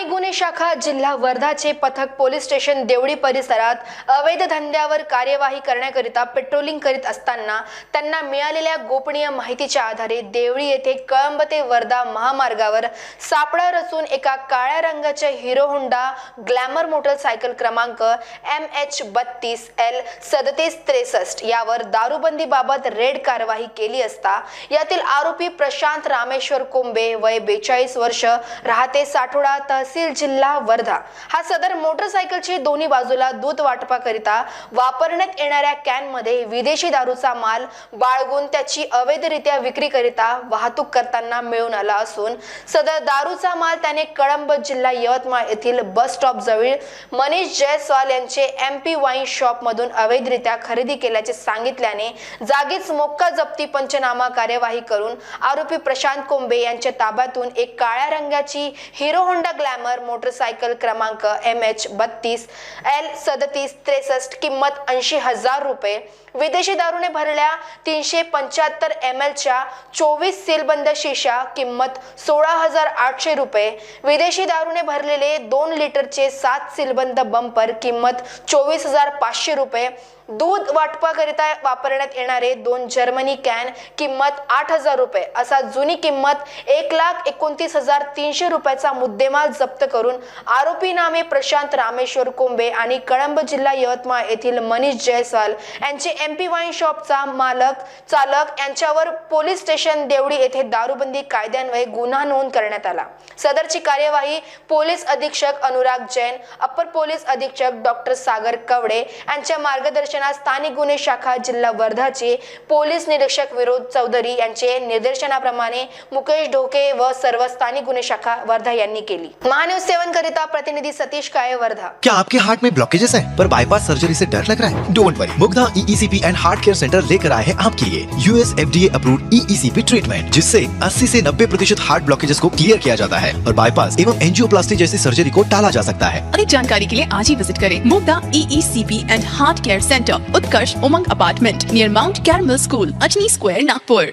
स्थानिक गुन्हे शाखा जिल्हा वर्धाचे पथक पोलीस स्टेशन देवळी परिसरात अवैध धंद्यावर कार्यवाही करण्याकरिता पेट्रोलिंग करीत असताना त्यांना मिळालेल्या गोपनीय माहितीच्या आधारे देवळी येथे कळंब ते वर्धा महामार्गावर सापळा रचून एका काळ्या रंगाच्या हिरो होंडा ग्लॅमर मोटरसायकल क्रमांक एम एच बत्तीस एल सदतीस त्रेसष्ट यावर दारूबंदीबाबत रेड कारवाई केली असता यातील आरोपी प्रशांत रामेश्वर कोंबे वय बेचाळीस वर्ष राहते साठोडा तहसील जिल्हा वर्धा. हा सदर मोटरसायकलची दोन्ही बाजूला दूध वाटपाकरिता वापरण्यात येणाऱ्या कॅनमध्ये विदेशी दारूचा माल बाळगून त्याची अवैधरित्या विक्रीकरिता वाहतूक करताना मिळून आला असून सदर दारूचा माल त्याने कळंब जिल्हा यवतमाळ येथील बस स्टॉप जवळ मनीष जयस्वाल यांचे एम पी वाईन शॉप मधून अवैधरित्या खरेदी केल्याचे सांगितल्याने जागीच मोक्का जप्ती पंचनामा कार्यवाही करून आरोपी प्रशांत कोंबे यांच्या ताब्यातून एक काळ्या रंगाची Hero Honda Glam Glamour motorcycle क्रमांक एम एच बत्तीस एल सदतीस त्रेसष्ट किंमत ऐंशी हजार रुपये. विदेशी दारूने भरल्या तीनशे पंच्याहत्तर एम एलच्या चोवीस सीलबंद शिशा किंमत सोळा हजार आठशे रुपये. विदेशी दारूने भरलेले दोन लिटरचे सात सीलबंद बंपर किंमत चोवीस हजार पाचशे रुपये. दूध वाटपाकरिता वापरण्यात येणारे दोन जर्मनी कॅन किंमत आठ हजार रुपये. असा जुनी किंमत एक लाख एकोणतीस हजार तीनशे रुपयाचा मुद्देमाल जप्त करून आरोपी नामे प्रशांत रामेश्वर कोंबे आणि कळंब जिल्हा यवतमाळ येथील मनीष जयस्वाल यांचे एम पी वाईन शॉपचा मालक चालक यांच्यावर पोलीस स्टेशन देवडी येथे दारूबंदी कायद्यान्वये गुन्हा नोंद करण्यात आला. सदरची कार्यवाही पोलीस अधीक्षक अनुराग जैन अप्पर पोलीस अधीक्षक डॉक्टर सागर कवडे यांच्या मार्गदर्शन मार्गदर्शनात स्थानिक गुन्हे शाखा जिल्हा वर्धाचे पोलीस निरीक्षक विरोध चौधरी यांचे निर्देशनाप्रमाणे मुकेश ढोके व सर्व स्थानिक गुन्हे शाखा वर्धा यांनी केली. महान्यूज सेवन करिता प्रतिनिधी सतीश काळे वर्धा. क्या आपके हार्ट में ब्लॉकेजेस है? पर बाईपास सर्जरी से डर लग रहा है? Don't worry Mugdha EECP and heart care centre लेकर आए हैं आपके लिए US FDA approved EECP treatment जिससे 80 से 90 प्रतिशत हार्ट ब्लॉकेजेस को क्लियर किया जाता है और बाईपास एवं एंजियोप्लास्टी जैसी सर्जरी को टाला जा सकता है। अधिक जानकारी के लिए आज ही विज़िट करें Mugdha EECP and heart care centre Utkarsh Umang apartment near Mount Carmel school Ajni square Nagpur